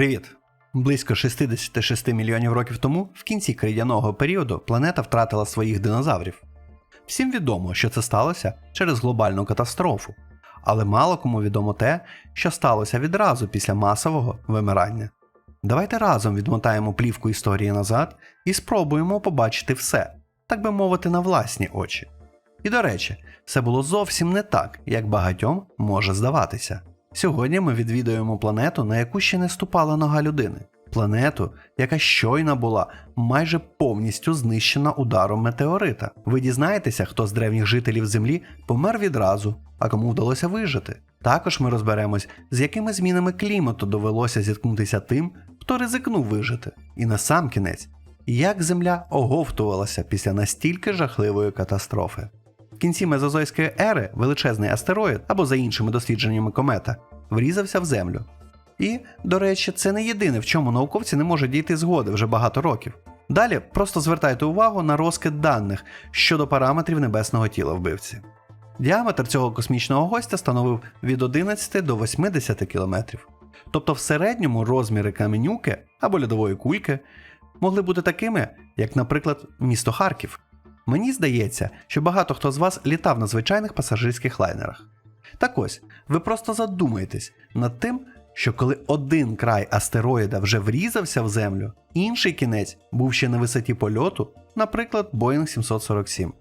Привіт! Близько 66 мільйонів років тому, в кінці крейдяного періоду, планета втратила своїх динозаврів. Всім відомо, що це сталося через глобальну катастрофу, але мало кому відомо те, що сталося відразу після масового вимирання. Давайте разом відмотаємо плівку історії назад і спробуємо побачити все, так би мовити, на власні очі. І до речі, все було зовсім не так, як багатьом може здаватися. Сьогодні ми відвідуємо планету, на яку ще не ступала нога людини. Планету, яка щойно була майже повністю знищена ударом метеорита. Ви дізнаєтеся, хто з древніх жителів Землі помер відразу, а кому вдалося вижити. Також ми розберемось, з якими змінами клімату довелося зіткнутися тим, хто ризикнув вижити. І насамкінець, як Земля оговтувалася після настільки жахливої катастрофи. Кінці Мезозойської ери величезний астероїд, або за іншими дослідженнями комета, врізався в землю. І, до речі, це не єдине, в чому науковці не можуть дійти згоди вже багато років. Далі просто звертайте увагу на розкид даних щодо параметрів небесного тіла вбивці. Діаметр цього космічного гостя становив від 11 до 80 кілометрів. Тобто в середньому розміри каменюки або льодової кульки могли бути такими, як, наприклад, місто Харків. Мені здається, що багато хто з вас літав на звичайних пасажирських лайнерах. Так ось, ви просто задумайтесь над тим, що коли один край астероїда вже врізався в землю, інший кінець був ще на висоті польоту, наприклад, Boeing 747.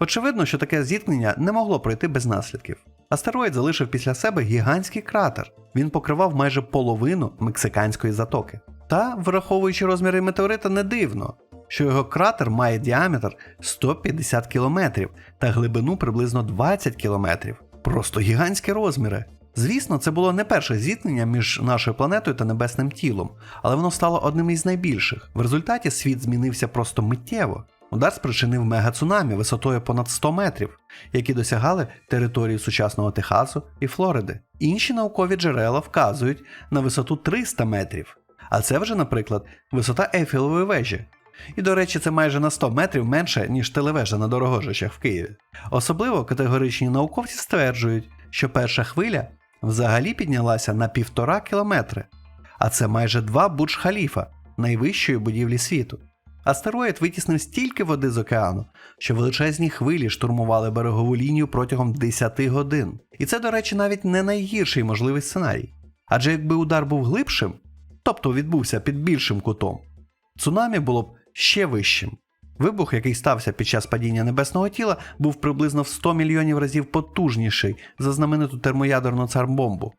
Очевидно, що таке зіткнення не могло пройти без наслідків. Астероїд залишив після себе гігантський кратер. Він покривав майже половину мексиканської затоки. Та, враховуючи розміри метеорита, не дивно, що його кратер має діаметр 150 км та глибину приблизно 20 км. Просто гігантські розміри. Звісно, це було не перше зіткнення між нашою планетою та небесним тілом, але воно стало одним із найбільших. В результаті світ змінився просто миттєво. Удар спричинив мегацунамі висотою понад 100 метрів, які досягали території сучасного Техасу і Флориди. Інші наукові джерела вказують на висоту 300 метрів, а це вже, наприклад, висота Ейфелевої вежі. І, до речі, це майже на 100 метрів менше, ніж телевежа на дорогожичах в Києві. Особливо категоричні науковці стверджують, що перша хвиля взагалі піднялася на півтора кілометри, а це майже два Бурдж-Халіфа, найвищої будівлі світу. Астероїд витіснив стільки води з океану, що величезні хвилі штурмували берегову лінію протягом 10 годин. І це, до речі, навіть не найгірший можливий сценарій. Адже якби удар був глибшим, тобто відбувся під більшим кутом, цунамі було б ще вищим. Вибух, який стався під час падіння небесного тіла, був приблизно в 100 мільйонів разів потужніший за знамениту термоядерну царбомбу.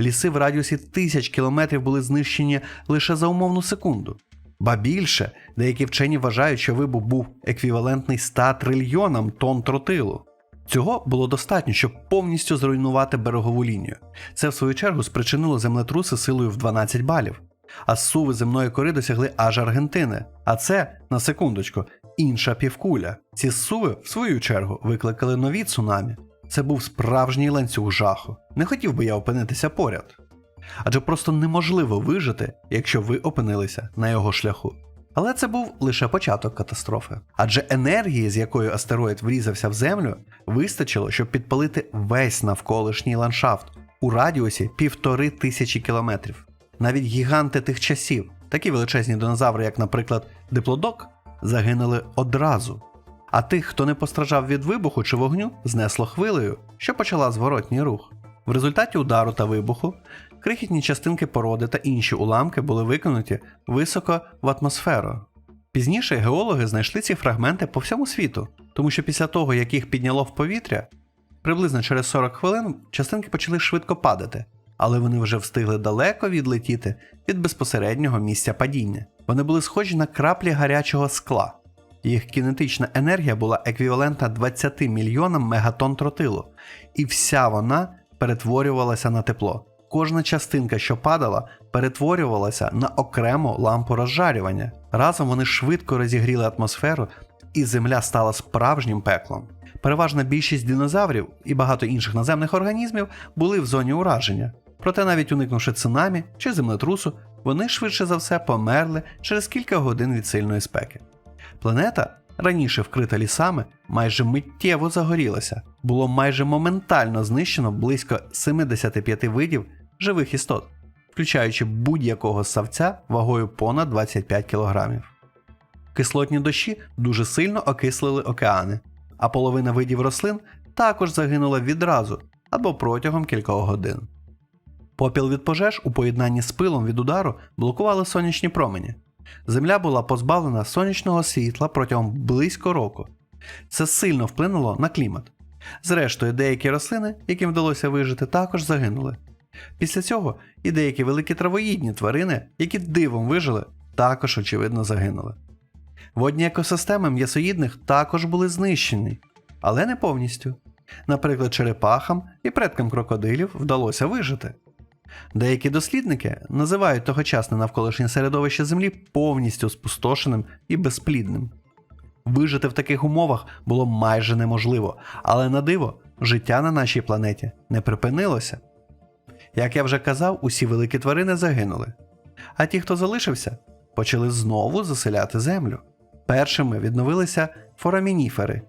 Ліси в радіусі тисяч кілометрів були знищені лише за умовну секунду. Ба більше, деякі вчені вважають, що вибух був еквівалентний 100 трильйонам тонн тротилу. Цього було достатньо, щоб повністю зруйнувати берегову лінію. Це, в свою чергу, спричинило землетруси силою в 12 балів. А суви земної кори досягли аж Аргентини. А це, на секундочку, інша півкуля. Ці суви, в свою чергу, викликали нові цунамі. Це був справжній ланцюг жаху. Не хотів би я опинитися поряд. Адже просто неможливо вижити, якщо ви опинилися на його шляху. Але це був лише початок катастрофи. Адже енергії, з якою астероїд врізався в землю, вистачило, щоб підпалити весь навколишній ландшафт у радіусі півтори тисячі кілометрів. Навіть гіганти тих часів, такі величезні динозаври, як, наприклад, диплодок, загинули одразу. А тих, хто не постраждав від вибуху чи вогню, знесло хвилею, що почала зворотній рух. В результаті удару та вибуху крихітні частинки породи та інші уламки були викинуті високо в атмосферу. Пізніше геологи знайшли ці фрагменти по всьому світу, тому що після того, як їх підняло в повітря, приблизно через 40 хвилин частинки почали швидко падати, але вони вже встигли далеко відлетіти від безпосереднього місця падіння. Вони були схожі на краплі гарячого скла. Їх кінетична енергія була еквівалентна 20 мільйонам мегатон тротилу, і вся вона перетворювалася на тепло. Кожна частинка, що падала, перетворювалася на окрему лампу розжарювання. Разом вони швидко розігріли атмосферу, і земля стала справжнім пеклом. Переважна більшість динозаврів і багато інших наземних організмів були в зоні ураження. Проте, навіть уникнувши цунамі чи землетрусу, вони швидше за все померли через кілька годин від сильної спеки. Планета, раніше вкрита лісами, майже миттєво загорілася. Було майже моментально знищено близько 75 видів живих істот. включаючи будь-якого ссавця вагою понад 25 кг. Кислотні дощі дуже сильно окислили океани, а половина видів рослин також загинула відразу або протягом кількох годин. Попіл від пожеж у поєднанні з пилом від удару блокували сонячні промені. Земля була позбавлена сонячного світла протягом близько року. Це сильно вплинуло на клімат. Зрештою, деякі рослини, яким вдалося вижити, також загинули. Після цього і деякі великі травоїдні тварини, які дивом вижили, також очевидно загинули. Водні екосистеми м'ясоїдних також були знищені, але не повністю. Наприклад, черепахам і предкам крокодилів вдалося вижити. Деякі дослідники називають тогочасне навколишнє середовище Землі повністю спустошеним і безплідним. Вижити в таких умовах було майже неможливо, але на диво, життя на нашій планеті не припинилося. Як я вже казав, усі великі тварини загинули. А ті, хто залишився, почали знову заселяти землю. Першими відновилися форамініфери.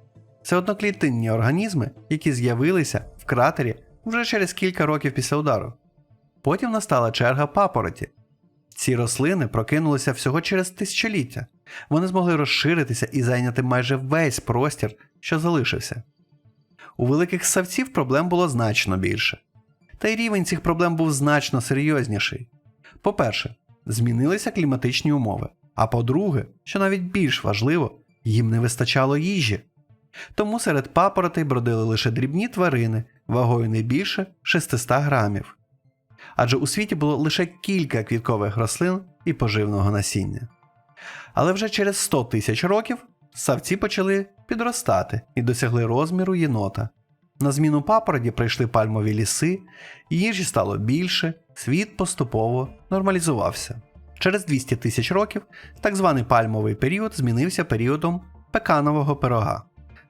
Це одноклітинні організми, які з'явилися в кратері вже через кілька років після удару. Потім настала черга папороті. Ці рослини прокинулися всього через тисячоліття. Вони змогли розширитися і зайняти майже весь простір, що залишився. У великих ссавців проблем було значно більше. Та й рівень цих проблем був значно серйозніший. По-перше, змінилися кліматичні умови. А по-друге, що навіть більш важливо, їм не вистачало їжі. Тому серед папоротей бродили лише дрібні тварини вагою не більше 600 грамів. Адже у світі було лише кілька квіткових рослин і поживного насіння. Але вже через 100 тисяч років савці почали підростати і досягли розміру єнота. На зміну папороді прийшли пальмові ліси, їжі стало більше, світ поступово нормалізувався. Через 200 тисяч років так званий пальмовий період змінився періодом пеканового пирога.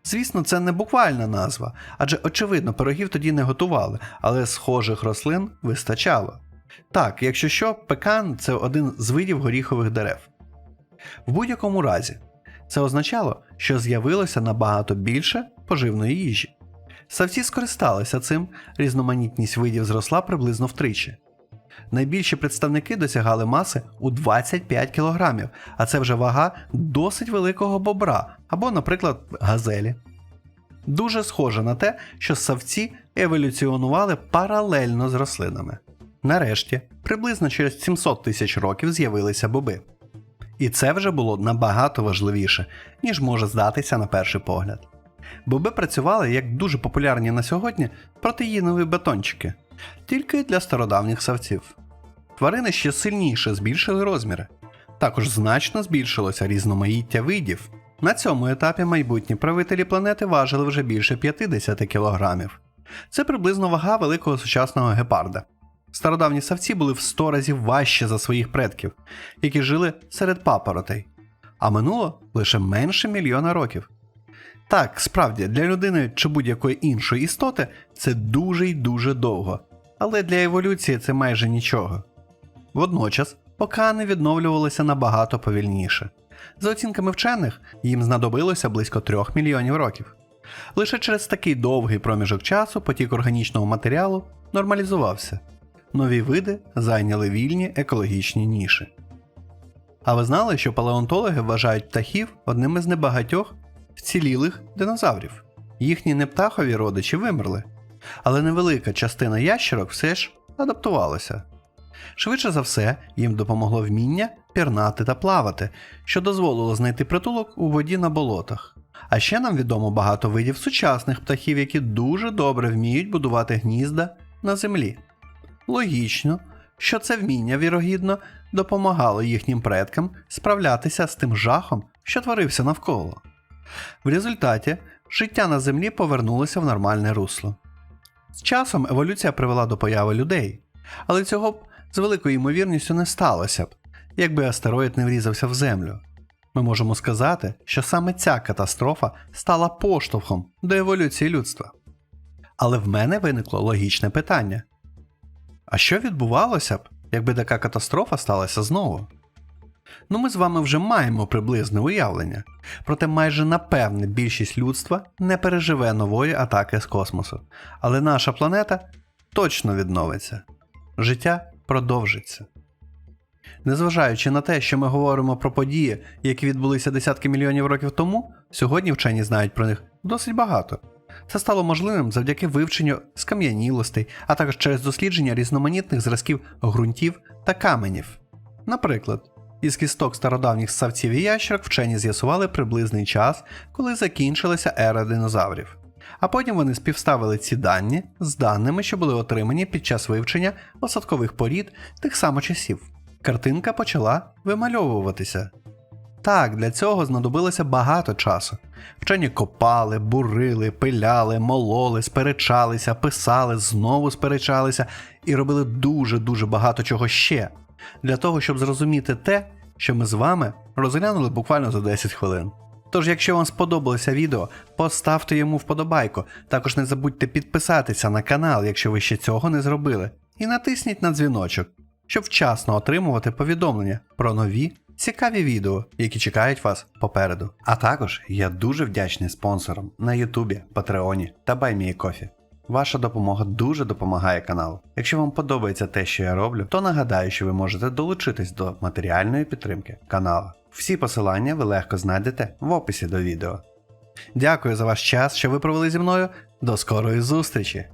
Звісно, це не буквальна назва, адже очевидно, пирогів тоді не готували, але схожих рослин вистачало. Так, якщо що, пекан це один з видів горіхових дерев. В будь-якому разі, це означало, що з'явилося набагато більше поживної їжі. Савці скористалися цим, різноманітність видів зросла приблизно втричі. Найбільші представники досягали маси у 25 кг, а це вже вага досить великого бобра або, наприклад, газелі. Дуже схоже на те, що савці еволюціонували паралельно з рослинами. Нарешті, приблизно через 700 тисяч років з'явилися боби. І це вже було набагато важливіше, ніж може здатися на перший погляд. Боби працювали як дуже популярні на сьогодні протеїнові батончики, тільки для стародавніх савців. Тварини ще сильніше збільшили розміри. Також значно збільшилося різноманіття видів. На цьому етапі майбутні правителі планети важили вже більше 50 кілограмів. Це приблизно вага великого сучасного гепарда. Стародавні савці були в 100 разів важче за своїх предків, які жили серед папоротей, а минуло лише менше мільйона років. Так, справді, для людини чи будь-якої іншої істоти це дуже й дуже довго, але для еволюції це майже нічого. Водночас, океани відновлювалися набагато повільніше. За оцінками вчених, їм знадобилося близько 3 мільйонів років. Лише через такий довгий проміжок часу потік органічного матеріалу нормалізувався. Нові види зайняли вільні екологічні ніші. А ви знали, що палеонтологи вважають птахів одним із небагатьох вцілілих динозаврів. Їхні нептахові родичі вимерли, але невелика частина ящерок все ж адаптувалася. Швидше за все, їм допомогло вміння пірнати та плавати, що дозволило знайти притулок у воді на болотах. А ще нам відомо багато видів сучасних птахів, які дуже добре вміють будувати гнізда на землі. Логічно, що це вміння, вірогідно, допомагало їхнім предкам справлятися з тим жахом, що творився навколо. В результаті життя на землі повернулося в нормальне русло. З часом еволюція привела до появи людей, але цього б з великою ймовірністю не сталося б, якби астероїд не врізався в землю. Ми можемо сказати, що саме ця катастрофа стала поштовхом до еволюції людства. Але в мене виникло логічне питання: а що відбувалося б, якби така катастрофа сталася знову? Ну, ми з вами вже маємо приблизне уявлення, проте майже напевне більшість людства не переживе нової атаки з космосу, але наша планета точно відновиться. Життя продовжиться. Незважаючи на те, що ми говоримо про події, які відбулися десятки мільйонів років тому, сьогодні вчені знають про них досить багато. Це стало можливим завдяки вивченню скам'янілостей, а також через дослідження різноманітних зразків ґрунтів та каменів. Наприклад, із кісток стародавніх ссавців і ящерок вчені з'ясували приблизний час, коли закінчилася ера динозаврів. А потім вони співставили ці дані з даними, що були отримані під час вивчення осадкових порід тих самочасів. Картинка почала вимальовуватися. Так, для цього знадобилося багато часу. Вчені копали, бурили, пиляли, мололи, сперечалися, писали, знову сперечалися і робили дуже-дуже багато чого ще для того, щоб зрозуміти те, що ми з вами розглянули буквально за 10 хвилин. Тож, якщо вам сподобалося відео, поставте йому вподобайку. Також не забудьте підписатися на канал, якщо ви ще цього не зробили, і натисніть на дзвіночок, щоб вчасно отримувати повідомлення про нові цікаві відео, які чекають вас попереду. А також я дуже вдячний спонсорам на Ютубі, Патреоні та BuyMeACoffee. Ваша допомога дуже допомагає каналу. Якщо вам подобається те, що я роблю, то нагадаю, що ви можете долучитись до матеріальної підтримки каналу. Всі посилання ви легко знайдете в описі до відео. Дякую за ваш час, що ви провели зі мною. До скорої зустрічі!